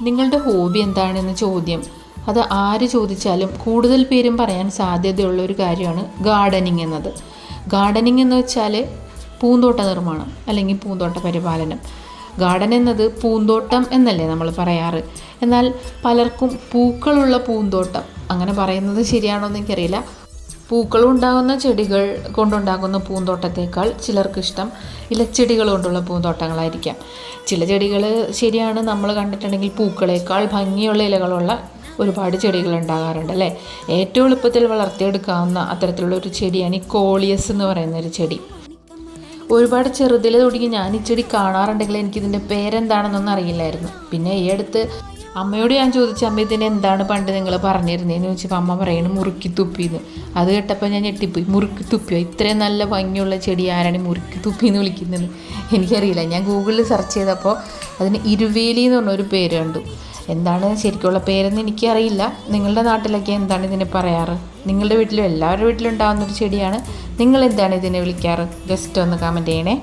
നിങ്ങളുടെ ഹോബി എന്താണെന്ന ചോദ്യം. അത് ആര് ചോദിച്ചാലും കൂടുതൽ പേരും പറയാൻ സാധ്യതയുള്ള ഒരു കാര്യമാണ് ഗാർഡനിങ് എന്നത്. ഗാർഡനിങ് എന്ന് വെച്ചാൽ പൂന്തോട്ട നിർമ്മാണം അല്ലെങ്കിൽ പൂന്തോട്ട പരിപാലനം. ഗാർഡൻ എന്നത് പൂന്തോട്ടം എന്നല്ലേ നമ്മൾ പറയാറ്. എന്നാൽ പലർക്കും പൂക്കളുള്ള പൂന്തോട്ടം. അങ്ങനെ പറയുന്നത് ശരിയാണോ എന്ന് എനിക്കറിയില്ല. പൂക്കൾ ഉണ്ടാകുന്ന ചെടികൾ കൊണ്ടുണ്ടാകുന്ന പൂന്തോട്ടത്തേക്കാൾ ചിലർക്കിഷ്ടം ഇലച്ചെടികൾ കൊണ്ടുള്ള പൂന്തോട്ടങ്ങളായിരിക്കാം. ചില ചെടികൾ ശരിയാണ് നമ്മൾ കണ്ടിട്ടുണ്ടെങ്കിൽ പൂക്കളേക്കാൾ ഭംഗിയുള്ള ഇലകളുള്ള ഒരുപാട് ചെടികൾ ഉണ്ടാകാറുണ്ട് അല്ലേ? ഏറ്റവും എളുപ്പത്തിൽ വളർത്തിയെടുക്കാവുന്ന അത്തരത്തിലുള്ള ഒരു ചെടിയാണ് ഈ കോളിയസ് എന്ന് പറയുന്ന ഒരു ചെടി. ഒരുപാട് ചെറുതിലെ തുടങ്ങി ഞാൻ ഇച്ചിരി ചെടി കാണാറുണ്ടെങ്കിൽ എനിക്കിതിന്റെ പേരെന്താണെന്നൊന്നും അറിയില്ലായിരുന്നു. പിന്നെ ഈ അടുത്ത് അമ്മയോട് ഞാൻ ചോദിച്ചു അമ്മ ഇതിനെ എന്താണ് പണ്ട് നിങ്ങൾ പറഞ്ഞിരുന്നതെന്ന് ചോദിച്ചപ്പോൾ അമ്മ പറയണു മുറുക്കി തുപ്പിന്ന് അത് കേട്ടപ്പോൾ ഞാൻ ഞെട്ടിപ്പോയി. മുറുക്കി തുപ്പിയോ ഇത്രയും നല്ല ഭംഗിയുള്ള ചെടി ആരാണ് മുറുക്കി തുപ്പി എന്ന് വിളിക്കുന്നത് എനിക്കറിയില്ല. ഞാൻ ഗൂഗിളിൽ സെർച്ച് ചെയ്തപ്പോൾ അതിന് ഇരുവേലി എന്ന് പറഞ്ഞൊരു പേര് കണ്ടു. എന്താണ് ശരിക്കുള്ള പേരെന്ന് എനിക്കറിയില്ല. നിങ്ങളുടെ നാട്ടിലൊക്കെ എന്താണ് ഇതിനെ പറയാറ്? നിങ്ങളുടെ വീട്ടിലും എല്ലാവരുടെ വീട്ടിലും ഉണ്ടാകുന്ന ഒരു ചെടിയാണ്. നിങ്ങൾ എന്താണ് ഇതിനെ വിളിക്കാറ്? ജസ്റ്റ് ഒന്ന് കമന്റ് ചെയ്യണേ.